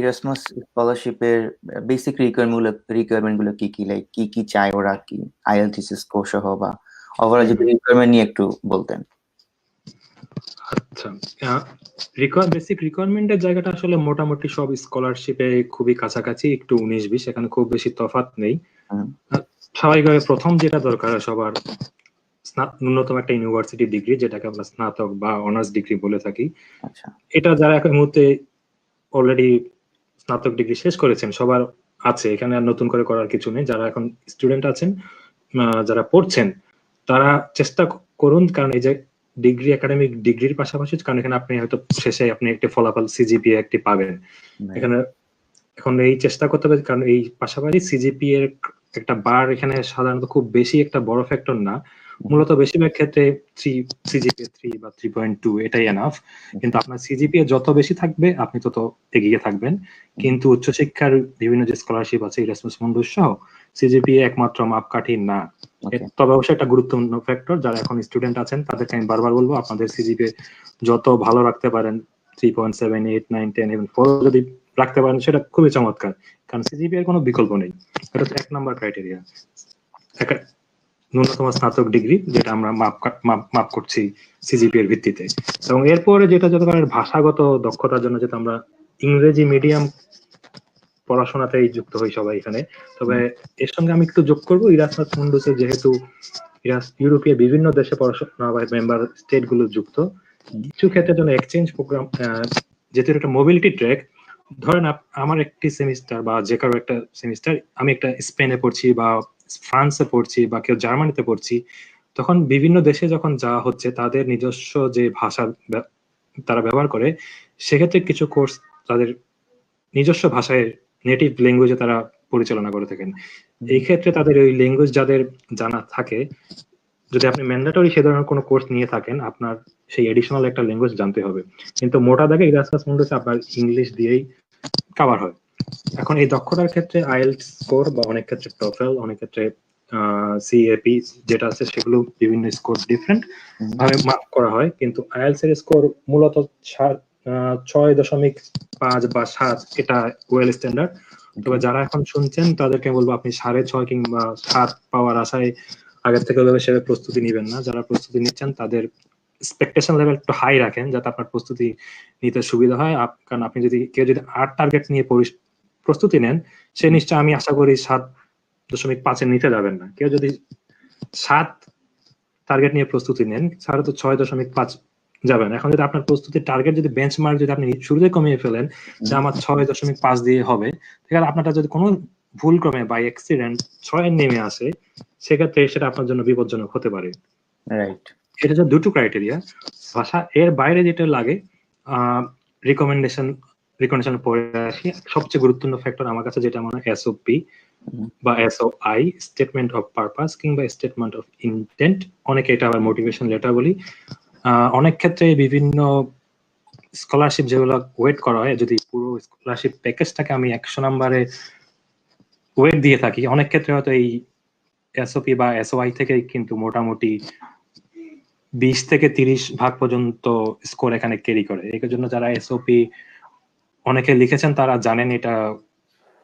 Erasmus স্কলারশিপের basic requirement রিকোয়ারমেন্টগুলো কি কি? লাইক কি কি চায় ওরা? কি আইএলটিসি স্কোর সহ বা ওভারঅল যদি রিকোয়ারমেন্ট নিয়ে একটু বলতেন। আচ্ছা রিকোয়ার বেসিক রিকোয়ারমেন্টের জায়গাটা আসলে মোটামুটি সব স্কলারশিপে খুবই কাছাকাছি একটু উনিশ বিশ এখানে খুব বেশি তফাৎ নেই। স্বাভাবিকভাবে প্রথম যেটা দরকার সবার ন্যূনতম একটা ইউনিভার্সিটি ডিগ্রি যেটাকে আমরা স্নাতক বা অনার্স ডিগ্রি বলে থাকি। আচ্ছা। এটা যারা এখন মুহূর্তে অলরেডি স্নাতক ডিগ্রি শেষ করেছেন সবার আছে এখানে আর নতুন করে করার কিছু নেই। যারা এখন স্টুডেন্ট আছেন যারা পড়ছেন তারা চেষ্টা করুন কারণ এই যে ডিগ্রি একাডেমিক ডিগ্রির পাশাপাশি কারণ এখানে আপনি হয়তো শেষে আপনি একটি ফলাফল সিজিপিএ একটি পাবেন। এখানে এখন এই চেষ্টা করতে হবে কারণ এই পাশাপাশি সিজিপি এর একটা বার এখানে সাধারণত খুব বেশি একটা বড় ফ্যাক্টর না। মূলত বেশিরভাগ ক্ষেত্রে থ্রি সিজিপি থ্রি বা থ্রি পয়েন্ট টু এটাই এনাফ কিন্তু আপনার সিজিপি যত বেশি থাকবে আপনি তত এগিয়ে থাকবেন। কিন্তু উচ্চশিক্ষার বিভিন্ন যে স্কলারশিপ আছে ইরাসমাস মুন্ডুস সহ সিজিপি একমাত্র মাপকাঠি না। তবে অবশ্যই একটা গুরুত্বপূর্ণ ফ্যাক্টর যারা এখন স্টুডেন্ট আছেন তাদেরকে আমি বারবার বলব আপনাদের সিজিপি যত ভালো রাখতে পারেন three point seven eight nine ten এবং ফোর যদি রাখতে পারেন সেটা খুবই চমৎকার। কারণ সিজিপি এর কোনো বিকল্প নেই। এটা এক নম্বর ক্রাইটেরিয়া ন্যূনতম স্নাতক ডিগ্রি, যেটা আমরা মাপ করছি সিজিপি এর ভিত্তিতে। এবং এরপরে যেটা যত ভাষাগত দক্ষতার জন্য যেটা আমরা ইংরেজি মিডিয়াম পড়াশোনাতেই যুক্ত হই সবাই এখানে। তবে এর সঙ্গে আমি একটু যোগ করব ইরাসমাস মুন্ডুসে যেহেতু ইউরোপীয় বিভিন্ন দেশে পড়াশোনা মেম্বার স্টেটগুলো যুক্ত। কিছু ক্ষেত্রে জন্য এক্সচেঞ্জ প্রোগ্রাম যেহেতু এটা মোবিলিটি ট্র্যাক ধরেন আমার একটি সেমিস্টার বা যে কারও একটা সেমিস্টার, আমি একটা স্পেনে পড়ছি বা ফ্রান্সে পড়ছি বা কেউ জার্মানিতে পড়ছি, তখন বিভিন্ন দেশে যখন যাওয়া হচ্ছে, তাদের নিজস্ব যে ভাষা তারা ব্যবহার করে, সেক্ষেত্রে কিছু কোর্স তাদের নিজস্ব ভাষায় নেটিভ ল্যাঙ্গুয়েজে তারা পরিচালনা করে থাকেন। এই ক্ষেত্রে তাদের ওই ল্যাঙ্গুয়েজ যাদের জানা থাকে, যদি আপনি ম্যান্ডেটরি সে ধরনের কোনো কোর্স নিয়ে থাকেন, আপনার সেই এডিশনাল একটা ল্যাঙ্গুয়েজ জানতে হবে। কিন্তু মোটা দাগে ইরাসমাস মুন্ডুসে আপনার ইংলিশ দিয়েই কভার হয়। এখন এই দক্ষতার ক্ষেত্রে আইএলটিএস স্কোর বা অনেক ক্ষেত্রে টফেল অনেক ক্ষেত্রে সিএপি যেটা আছে সেগুলো বিভিন্ন স্কোর ডিফারেন্ট ভাবে মার্ক করা হয়। কিন্তু আইএলস এর স্কোর মূলত ছয় দশমিক পাঁচ বা সাত এটা ওয়েল স্ট্যান্ডার্ড তবে যারা এখন শুনছেন তাদেরকে বলব আপনি সাড়ে ছয় কিংবা সাত পাওয়ার আশায় আগের থেকে ওইভাবে সেভাবে প্রস্তুতি নেবেন না। যারা প্রস্তুতি নিচ্ছেন তাদের এক্সপেকটেশন লেভেল একটু হাই রাখেন যাতে আপনার প্রস্তুতি নিতে সুবিধা হয়। কারণ আপনি যদি কেউ যদি আট টার্গেট নিয়ে প্রস্তুতি নেন সে নিশ্চয় আমি আশা করি সাত দশমিক পাঁচের নিতে যাবেন না। কেউ যদি সাত টার্গেট নিয়ে প্রস্তুতি নেন তাহলে তো ছয় দশমিক পাঁচ যাবেন। এখন যদি আপনার প্রস্তুতির টার্গেট যদি বেঞ্চমার্ক যদি আপনি শুরুতে কমিয়ে ফেলেন যে আমার ছয় দশমিক পাঁচ দিয়ে হবে। তাহলে আপনারটা যদি কোনো ভুল ক্রমে বা অ্যাক্সিডেন্ট ছয় নেমে আসে সেক্ষেত্রে সেটা আপনার জন্য বিপজ্জনক হতে পারে। রাইট এটা হচ্ছে দুটো ক্রাইটেরিয়া ভাষা এর বাইরে যেটা লাগে রিকমেন্ডেশন রিকমেন্ডেশন পড়ে আসি। সবচেয়ে গুরুত্বপূর্ণ ফ্যাক্টর আমার কাছে যেটা মনে হয় এসওপি। বা এসওআই স্টেটমেন্ট অফ পারপাস কিংবা স্টেটমেন্ট অফ ইন্টেন্ট অনেকে এটা আবার মোটিভেশন লেটার বলি। অনেক ক্ষেত্রে বিভিন্ন স্কলারশিপ যেগুলো ওয়েট করা হয়, যদি পুরো স্কলারশিপ প্যাকেজটাকে আমি একশো নম্বরে ওয়েট দিয়ে থাকি, অনেক ক্ষেত্রে হয়তো এই এসওপি বা এসওআই থেকে কিন্তু মোটামুটি বিশ থেকে তিরিশ ভাগ পর্যন্ত স্কোর এখানে ক্যারি করে। এর জন্য যারা এসওপি অনেকে লিখেছেন তারা জানেন এটা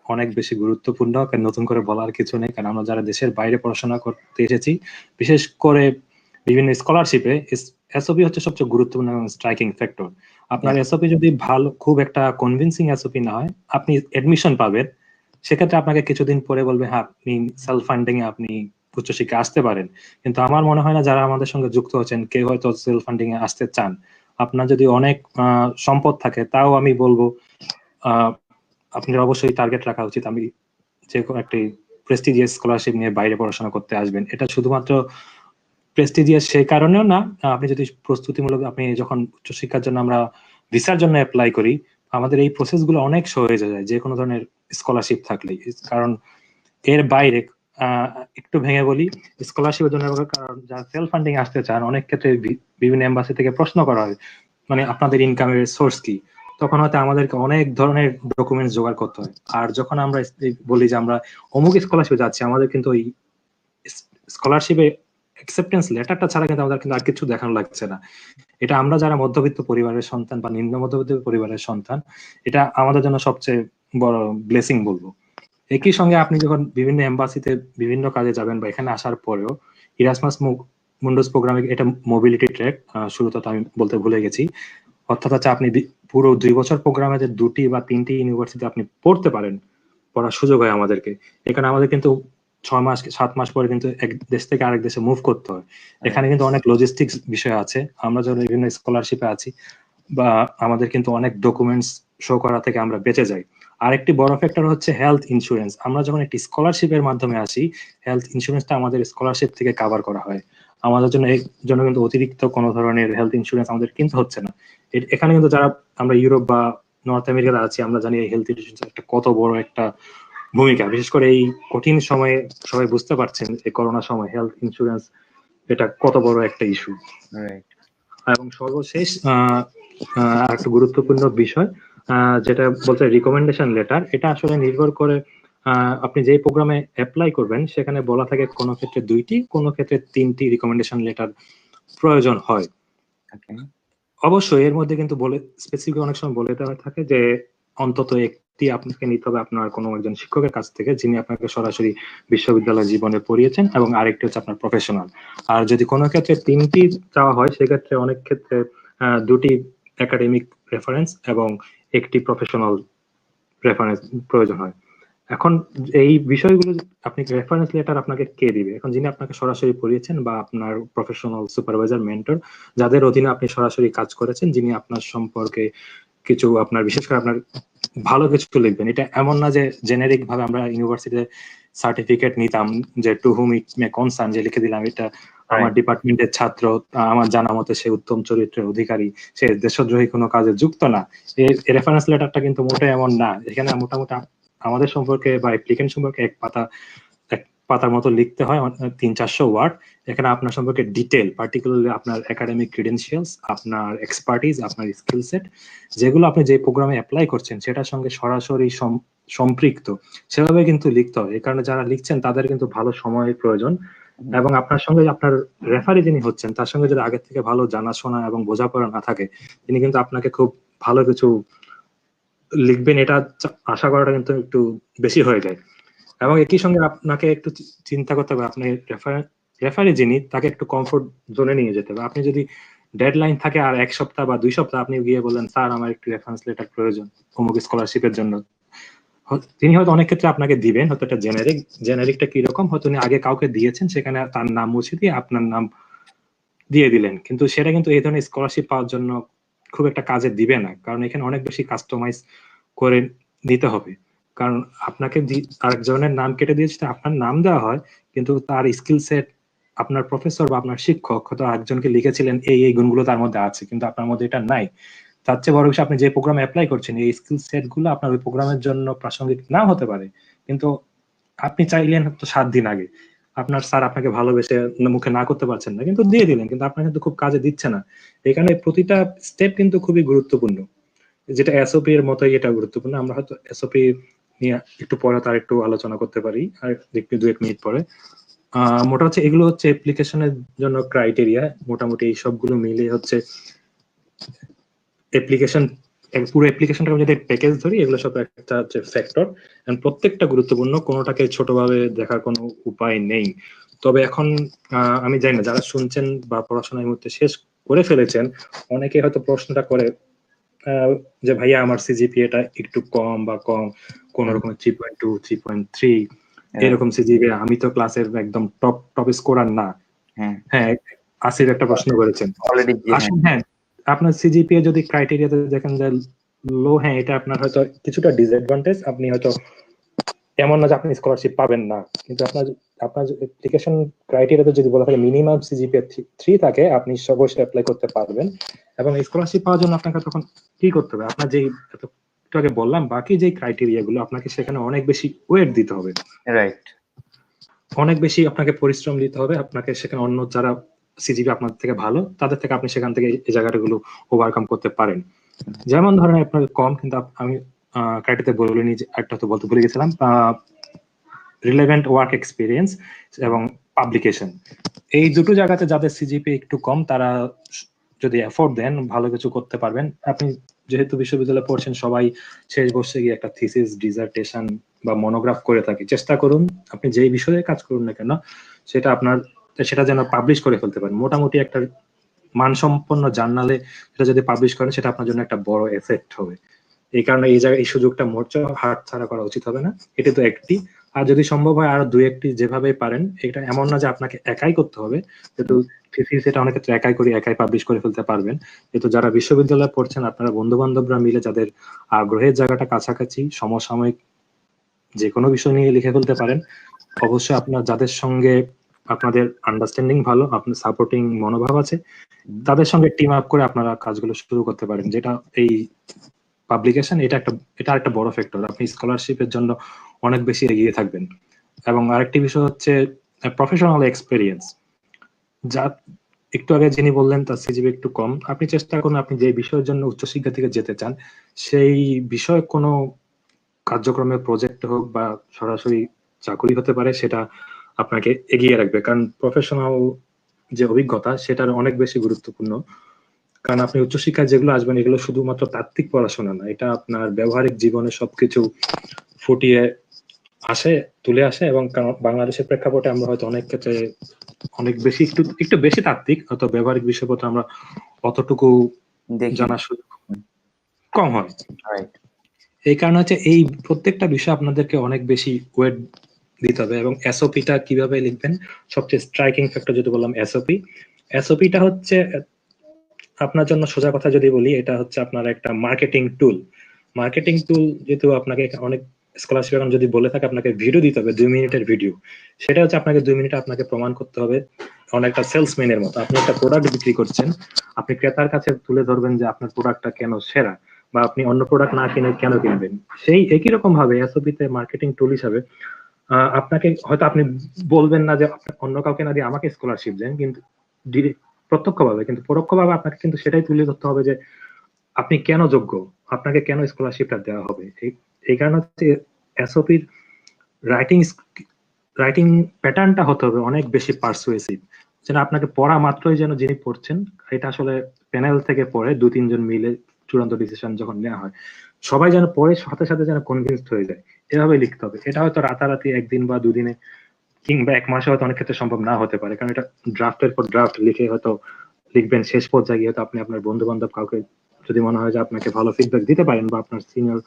অনেক বেশি গুরুত্বপূর্ণ নতুন করে বলার কিছু নেই কারণ আমরা যারা দেশের বাইরে পড়াশোনা করতে এসেছি বিশেষ করে বিভিন্ন স্কলারশিপে এসওপি হচ্ছে সবচেয়ে গুরুত্বপূর্ণ স্ট্রাইকিং ফ্যাক্টর আপনার এসওপি যদি ভালো খুব একটা কনভিন্সিং এসওপি না হয় আপনি এডমিশন পাবেন সেক্ষেত্রে আপনাকে কিছুদিন পরে বলবে হ্যাঁ আপনি সেলফ ফান্ডিং এ আপনি উচ্চশিক্ষা আসতে পারেন। কিন্তু আমার মনে হয় না যারা আমাদের সঙ্গে যুক্ত হচ্ছেন কেউ হয়তো সেলফ ফান্ডিং এ আসতে চান। আপনার যদি অনেক সম্পদ থাকে, তাও আমি বলব আপনার অবশ্যই টার্গেট রাখা উচিত। আমি যে কোনো একটি প্রেস্টিজিয়াস স্কলারশিপ নিয়ে বাইরে পড়াশোনা করতে আসবেন। এটা শুধুমাত্র প্রেস্টিজিয়াস সেই কারণেও না, আপনি যদি প্রস্তুতিমূলক, আপনি যখন উচ্চশিক্ষার জন্য আমরা ভিসার জন্য অ্যাপ্লাই করি, আমাদের এই প্রসেসগুলো অনেক সহজ হয়ে যায়, যে কোনো ধরনের স্কলারশিপ থাকলেই। কারণ এর বাইরে একটু ভেঙে বলি স্কলারশিপের জন্য কারণ যারা সেলফ ফান্ডিং আসতে চান, অনেক ক্ষেত্রে বিভিন্ন এম্বাসি থেকে প্রশ্ন করা হয় মানে আপনাদের ইনকামের সোর্স কি? তখন হয়তো আমাদেরকে অনেক ধরনের ডকুমেন্টস জোগাড় করতে হয়। আর যখন আমরা বলি যে আমরা অমুক স্কলারশিপে যাচ্ছি, আমাদের কিন্তু ওই স্কলারশিপে অ্যাকসেপ্টেন্স লেটারটা ছাড়া কিন্তু আমাদের কিন্তু আর কিছু দেখানো লাগছে না। এটা আমরা যারা মধ্যবিত্ত পরিবারের সন্তান বা নিম্ন মধ্যবিত্ত পরিবারের সন্তান, এটা আমাদের জন্য সবচেয়ে বড় ব্লেসিং বলব। একই সঙ্গে আপনি যখন বিভিন্ন এম্বাসিতে বিভিন্ন কাজে যাবেন বা এখানে আসার পরেও ইরাসমাস মুন্ডোস প্রোগ্রামে এটা মোবিলিটি ট্র্যাক শুরুতে আমি বলতে ভুলে গেছি। অর্থাৎ হচ্ছে আপনি পুরো দুই বছর প্রোগ্রামে যে দুটি বা তিনটি ইউনিভার্সিটি আপনি পড়তে পারেন, পড়ার সুযোগ হয় আমাদেরকে। এখানে আমাদের কিন্তু ছয় মাস, সাত মাস পরে কিন্তু এক দেশ থেকে আরেক দেশে মুভ করতে হয়। এখানে কিন্তু অনেক লজিস্টিক্স বিষয় আছে। আমরা যখন বিভিন্ন স্কলারশিপে আছি বা আমাদের কিন্তু অনেক ডকুমেন্টস শো করা থেকে আমরা বেঁচে যাই। আরেকটি বড় ফ্যাক্টর হচ্ছে হেলথ ইন্স্যুরেন্স আমরা যখন একটি স্কলারশিপের মাধ্যমে আসি হেলথ ইন্স্যুরেন্সটা আমাদের স্কলারশিপ থেকে কভার করা হয়। আমাদের জন্য এই জন্য কিন্তু অতিরিক্ত কোনো ধরনের হেলথ ইন্স্যুরেন্স আমাদের কিনতে হচ্ছে না। এখানে কিন্তু যারা আমরা ইউরোপ বা নর্থ আমেরিকাতে আছি আমরা জানি এই হেলথ ইন্স্যুরেন্স একটা কত বড় একটা ভূমিকা। বিশেষ করে এই কঠিন সময়ে সবাই বুঝতে পারছেন এই করোনা সময় হেলথ ইন্স্যুরেন্স এটা কত বড় একটা ইস্যু এবং সর্বশেষ আহ, আরেকটা গুরুত্বপূর্ণ বিষয় যেটা বলতে রিকমেন্ডেশন লেটার এটা আসলে নির্ভর করে আপনি যেই প্রোগ্রামে অ্যাপ্লাই করবেন সেখানে বলা থাকে কোনো ক্ষেত্রে দুইটি কোনো ক্ষেত্রে তিনটি রিকমেন্ডেশন লেটার প্রয়োজন হয়। অবশ্যই এর মধ্যে কিন্তু বলে স্পেসিফিক অনেক সময় বলে দেওয়া থাকে যে অন্তত একটি আপনাকে নিতে হবে আপনার কোনো একজন শিক্ষকের কাছ থেকে যিনি আপনাকে সরাসরি বিশ্ববিদ্যালয় জীবনে পড়িয়েছেন এবং আরেকটি হচ্ছে আপনার প্রফেশনাল আর যদি কোনো ক্ষেত্রে তিনটি চাওয়া হয় সেক্ষেত্রে অনেক ক্ষেত্রে আহ, দুটি একাডেমিক রেফারেন্স এবং একটি প্রফেশনাল রেফারেন্স প্রয়োজন হয়। এখন এই বিষয়গুলো আপনি রেফারেন্স লেটার আপনাকে কে দিবে? এখন যিনি আপনাকে সরাসরি পড়িয়েছেন বা আপনার প্রফেশনাল সুপারভাইজার মেন্টর যাদের অধীনে আপনি সরাসরি কাজ করেছেন, যিনি আপনার সম্পর্কে কিছু আপনার, বিশেষ করে আপনার ভালো কিছু লিখবেন, এটা এমন না যে জেনেরিক ভাবে আমরা ইউনিভার্সিটিতে সার্টিফিকেট নিতাম যে টু হুম ইট মে কনসার্ন যে লিখে দিলাম এটা আমার ডিপার্টমেন্টের ছাত্র আমার জানা মতে সে উত্তম চরিত্রের অধিকারী সে দেশদ্রোহী কোনো কাজে যুক্ত না। এই রেফারেন্স লেটারটা কিন্তু মোটেই এমন না। এখানে মোটামুটি আমাদের সম্পর্কে বা অ্যাপ্লিকেন্ট সম্পর্কে এক পাতা এক পাতার মতো লিখতে হয় তিন চারশো ওয়ার্ড এখানে আপনার সম্পর্কে ডিটেল পার্টিকুলারলি আপনার একাডেমিক ক্রিডেন্সিয়ালস আপনার এক্সপার্টিস আপনার স্কিল সেট যেগুলো আপনি যে প্রোগ্রামে অ্যাপ্লাই করছেন সেটার সঙ্গে সরাসরি সম্পৃক্ত সেভাবে কিন্তু লিখতে হবে এই কারণে যারা লিখছেন তাদের কিন্তু ভালো সময়ের প্রয়োজন। এবং আপনার সঙ্গে আপনার রেফারি যিনি হচ্ছেন তার সঙ্গে যদি আগের থেকে ভালো জানাশোনা এবং বোঝাপড়া না থাকে তিনি কিন্তু আপনাকে খুব ভালো কিছু লিখবেন এটা আশা করাটা কিন্তু একটু বেশি হয়ে যায়। এবং একই সঙ্গে আপনাকে একটু চিন্তা করতে হবে আপনি রেফারি যিনি তাকে একটু কমফোর্ট জোনে নিয়ে যেতে হবে। আপনি যদি ডেডলাইন থাকে আর এক সপ্তাহ বা দুই সপ্তাহ আপনি গিয়ে বললেন স্যার আমার একটু রেফারেন্স লেটার প্রয়োজন অমুক স্কলারশিপের জন্য। তিনি হয়তো অনেক ক্ষেত্রে আপনাকে দিবেন, হয়তো এটা জেনারিক জেনারিকটা কীরকম, হয়তো উনি আগে কাউকে দিয়েছেন, সেখানে তার নাম মুছে দিয়ে আপনার নাম দিয়ে দিলেন। কিন্তু সেটা কিন্তু এই ধরনের স্কলারশিপ পাওয়ার জন্য খুব একটা কাজে দিবে না, কারণ এখানে অনেক বেশি কাস্টমাইজ করে নিতে হবে। কারণ আপনাকে আরেকজনের নাম কেটে দিয়েছে আপনার নাম দেওয়া হয়, কিন্তু তার স্কিল সেট আপনার প্রফেসর বা আপনার শিক্ষক হয়তো একজনকে লিখেছিলেন, এই এই গুণগুলো তার মধ্যে আছে, কিন্তু আপনার মধ্যে এটা নাই। তার চেয়ে বড় বিষয় আপনি যে প্রোগ্রামে অ্যাপ্লাই করছেন, এই স্কিল সেটগুলো আপনার ওই প্রোগ্রামের জন্য প্রাসঙ্গিক না হতে পারে। কিন্তু আপনি চাইলেন তো সাত দিন আগে। আপনার স্যার আপনাকে ভালোবেসে মুখে না করতে পারছেন না, কিন্তু দিয়ে দিলেন। কিন্তু আপনার কিন্তু খুব কাজে দিচ্ছে না। এখানে প্রতিটা স্টেপ কিন্তু খুবই গুরুত্বপূর্ণ। যেটা এসওপি এর মতোই এটা গুরুত্বপূর্ণ। আমরা হয়তো এসওপি নিয়ে একটু পরে তার একটু আলোচনা করতে পারি, আর একটু দু এক মিনিট পরে। মোটা হচ্ছে এগুলো হচ্ছে অ্যাপ্লিকেশনের জন্য ক্রাইটেরিয়া মোটামুটি এই সবগুলো মিলে হচ্ছে অ্যাপ্লিকেশন পুরো অ্যাপ্লিকেশনটা যদি প্যাকেজ ধরি এগুলো সব একটা হচ্ছে ফ্যাক্টর প্রত্যেকটা গুরুত্বপূর্ণ কোনোটাকে ছোটভাবে দেখার কোনো উপায় নেই। তবে এখন আমি জানি না যারা শুনছেন বা পড়াশোনা এই মুহূর্তে শেষ করে ফেলেছেন অনেকে হয়তো প্রশ্নটা করে যে ভাইয়া আমার সিজিপিএটা একটু কম বা কম কোন রকম three point two three point three এরকম সিজিপি আমি তো ক্লাসের একদম টপ টপ স্কোরার না। হ্যাঁ। হ্যাঁ আসির একটা প্রশ্ন করেছেন। হ্যাঁ আপনার সিজিপিএ যদি ক্রাইটেরিয়াতে দেখেন যে লো হ্যাঁ এটা আপনার হয়তো কিছুটা ডিসঅ্যাডভান্টেজ আপনি হয়তো এমন না যে আপনি স্কলারশিপ পাবেন না। কিন্তু আপনার আপনার অ্যাপ্লিকেশন ক্রাইটেরিয়াতে যদি বলা থাকে মিনিমাম সিজিপিএ থ্রি থাকে আপনি অবশ্যই অ্যাপ্লাই করতে পারবেন। এবং স্কলারশিপ পাওয়ার জন্য আপনাকে তখন কি করতে হবে? আপনার যেই একটু আগে বললাম বাকি যে ক্রাইটেরিয়া গুলো আপনাকে সেখানে অনেক বেশি ওয়েট দিতে হবে। রাইট অনেক বেশি আপনাকে পরিশ্রম দিতে হবে আপনাকে সেখানে অন্য যারা সিজিপি আপনার থেকে ভালো, তাদের থেকে আপনি সেখান থেকে এই জায়গাটাগুলো ওভারকাম করতে পারেন। যেমন ধরেন আপনার কম, কিন্তু আমি ক্রাইটেতে বলিনি একটা তো বলতে ভুলে গেছিলাম রিলেভেন্ট ওয়ার্ক এক্সপিরিয়েন্স এবং পাবলিকেশন এই দুটো জায়গাতে যাদের সিজিপি একটু কম, তারা যদি এফোর্ট দেন, ভালো কিছু করতে পারবেন। আপনি যেহেতু বিশ্ববিদ্যালয়ে পড়ছেন, সবাই শেষ বসে গিয়ে একটা থিসিস ডিজার্টেশন বা মনোগ্রাফ করে থাকি। চেষ্টা করুন, আপনি যেই বিষয়ে কাজ করুন না কেন, সেটা আপনার সেটা যেন পাবলিশ করে ফেলতে পারেন। মোটামুটি একটা মানসম্পন্ন জার্নালে সেটা যদি পাবলিশ করেন, সেটা আপনার জন্য একটা বড় এফেক্ট হবে। এই কারণে এই জায়গায় এই সুযোগটা মোর্চা হাত ছাড়া করা উচিত হবে না। এটা তো একটি। আর যদি সম্ভব হয় আরও দুই একটি যেভাবে পারেন, এটা এমন না যে আপনাকে একাই করতে হবে। যেহেতু এটা অনেক ক্ষেত্রে একাই করে, একাই পাবলিশ করে ফেলতে পারবেন। যেহেতু যারা বিশ্ববিদ্যালয়ে পড়ছেন, আপনারা বন্ধু বান্ধবরা মিলে যাদের আগ্রহের জায়গাটা কাছাকাছি, সমসাময়িক যে কোনো বিষয় নিয়ে লিখে ফেলতে পারেন। অবশ্যই আপনার যাদের সঙ্গে আপনাদের আন্ডারস্ট্যান্ডিং ভালো আপনার সাপোর্টিং মনোভাব আছে তাদের সঙ্গে টিম আপ করে আপনারা কাজগুলো শুরু করতে পারেন। যেটা এই পাবলিকেশন এটা একটা এটা একটা বড় ফ্যাক্টর আপনি স্কলারশিপের জন্য অনেক বেশি এগিয়ে থাকবেন। এবং আরেকটি বিষয় হচ্ছে প্রফেশনাল এক্সপেরিয়েন্স যা একটু আগে যিনি বললেন তার সিজিবি একটু কম। আপনি চেষ্টা করুন আপনি যে বিষয়ের জন্য উচ্চশিক্ষা থেকে যেতে চান সেই বিষয়ে কোনো কার্যক্রমে প্রজেক্ট হোক বা সরাসরি চাকরি হতে পারে সেটা আপনাকে এগিয়ে রাখবে। কারণ প্রফেশনাল যে অভিজ্ঞতা সেটার অনেক বেশি গুরুত্বপূর্ণ। কারণ আপনি উচ্চশিক্ষায় যেগুলো আসবেন এগুলো শুধুমাত্র তাত্ত্বিক পড়াশোনা না এটা আপনার ব্যবহারিক জীবনে সবকিছু ফুটিয়ে আসে তুলে আসে এবং কারণ বাংলাদেশের প্রেক্ষাপটে আমরা হয়তো অনেক ক্ষেত্রে অনেক বেশি একটু একটু বেশি তাত্ত্বিক হয়তো ব্যবহারিক বিষয়পত্র আমরা অতটুকু সুযোগ কম হয়। এই কারণে হচ্ছে এই প্রত্যেকটা বিষয় আপনাদেরকে অনেক বেশি ওয়েট দিতে হবে এবং এসওপিটা কীভাবে লিখবেন? সবচেয়ে স্ট্রাইকিং ফ্যাক্টর যদি বললাম এসওপি এসওপিটা হচ্ছে, আপনার জন্য সোজা কথা যদি বলি, এটা হচ্ছে আপনার একটা মার্কেটিং টুল মার্কেটিং টুল যেহেতু আপনাকে অনেক স্কলারশিপ এখন যদি বলে থাকে, আপনাকে ভিডিও দিতে হবে, দুই মিনিটের ভিডিও সেটা হচ্ছে আপনাকে দুই মিনিটে আপনাকে প্রমাণ করতে হবে। অনেকটা সেলসম্যানের মতো। আপনি একটা প্রোডাক্ট বিক্রি করছেন, আপনি ক্রেতার কাছে তুলে ধরবেন যে আপনার প্রোডাক্টটা কেন সেরা, বা আপনি অন্য প্রোডাক্ট না কিনে কেন কিনবেন। সেই একই রকম ভাবে এসওপিতে মার্কেটিং টুল হিসাবে আপনাকে হয়তো আপনি বলবেন না যে অন্য কাউকে না দিয়ে আমাকে স্কলারশিপ দেন, কিন্তু প্রত্যক্ষভাবে, কিন্তু পরোক্ষভাবে আপনাকে কিন্তু সেটাই তুলে ধরতে হবে যে আপনি কেন যোগ্য? আপনাকে কেন স্কলারশিপটা দেওয়া হবে? এই কারণে হচ্ছে এসওপির রাইটিং রাইটিং প্যাটার্নটা হতে হবে অনেক বেশি পার্সুয়েসিভ যেন আপনাকে পড়া মাত্রই যেন যিনি পড়ছেন, এটা আসলে প্যানেল থেকে পড়ে দু তিনজন মিলে চূড়ান্ত ডিসিশন যখন নেওয়া হয়, সবাই যেন পড়ে সাথে সাথে যেন কনভিন্সড হয়ে যায়। এভাবে লিখতে হবে। এটা হয়তো রাতারাতি একদিন বা দুদিনে কিংবা এক মাসে হয়তো অনেক ক্ষেত্রে সম্ভব না হতে পারে। কারণ এটা ড্রাফটের পর ড্রাফট লিখে হয়তো লিখবেন, শেষ পর্যায়ে গিয়ে হয়তো আপনি আপনার বন্ধু বান্ধব কাউকে যদি মনে হয় যে আপনাকে ভালো ফিডব্যাক দিতে পারেন বা আপনার সিনিয়র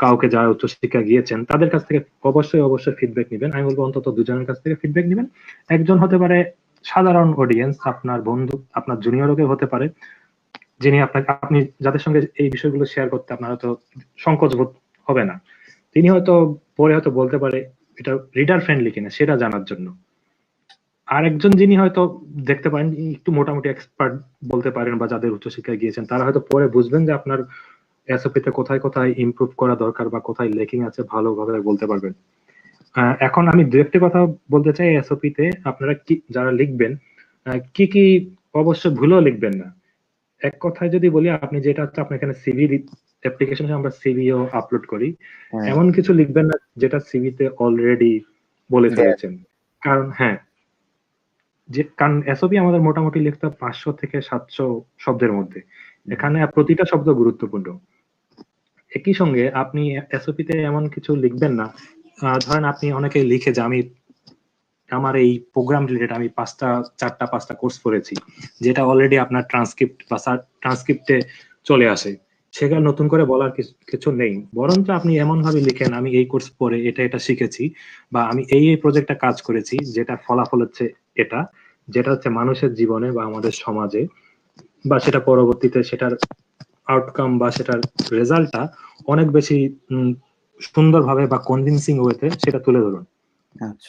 কাউকে যারা উচ্চশিক্ষা গিয়েছেন, তাদের কাছ থেকে অবশ্যই অবশ্যই ফিডব্যাক নেবেন। আমি বলব অন্তত দুজনের কাছ থেকে ফিডব্যাক নেবেন। একজন হতে পারে সাধারণ অডিয়েন্স আপনার বন্ধু, আপনার জুনিয়রও কেউ হতে পারে, যিনি আপনাকে, আপনি যাদের সঙ্গে এই বিষয়গুলো শেয়ার করতে আপনার হয়তো সংকোচ বোধ হবে না। তিনি হয়তো, পরে হয়তো বলতে পারে এটা রিডার ফ্রেন্ডলি কিনা, সেটা জানার জন্য। আর একজন যিনি হয়তো দেখতে পারেন একটু মোটামুটি এক্সপার্ট বলতে পারেন বা যাদের উচ্চশিক্ষায় গিয়েছেন, তারা হয়তো পরে বুঝবেন যে আপনার এসওপিতে কোথায় কোথায় ইমপ্রুভ করা দরকার বা কোথায় লেকিং আছে, ভালোভাবে বলতে পারবেন। এখন আমি দু একটি কথা বলতে চাই এসওপিতে আপনারা কি, যারা লিখবেন কি কি অবশ্যই ভুলও লিখবেন না। এক কথায় যদি বলি আপনি যেটা হচ্ছে আপনি এখানে সিভি অ্যাপ্লিকেশনে আমরা সিভিও আপলোড করি। হ্যাঁ, এমন কিছু লিখবেন না যেটা সিভিতে অলরেডি বলে ফেলেছেন। কারণ হ্যাঁ যে কারণ এসওপি আমাদের মোটামুটি লিখতে পাঁচশো থেকে সাতশো শব্দের মধ্যে। এখানে প্রতিটা শব্দ গুরুত্বপূর্ণ। একই সঙ্গে আপনি এসওপিতে এমন কিছু লিখবেন না ধরেন আপনি অনেকে লিখে যে আমি আমার এই প্রোগ্রাম রিলেটেড আমি পাঁচটা, চারটা, পাঁচটা কোর্স করেছি, যেটা অলরেডি আপনার ট্রান্সক্রিপ্ট বা ট্রান্সক্রিপ্টে চলে আসে। সেখানে নতুন করে বলার কিছু- নেই। বরঞ্চ আপনি এমন ভাবে লিখেন, আমি এই কোর্স পরে এটা এটা শিখেছি, বা আমি এই এই প্রজেক্টটা কাজ করেছি, যেটা ফলাফল হচ্ছে এটা, যেটা হচ্ছে মানুষের জীবনে বা আমাদের সমাজে, বা সেটা পরবর্তীতে সেটার আউটকাম বা সেটার রেজাল্টটা অনেক বেশি সুন্দরভাবে বা কনভিনসিং ওয়েতে সেটা তুলে ধরুন। আচ্ছা।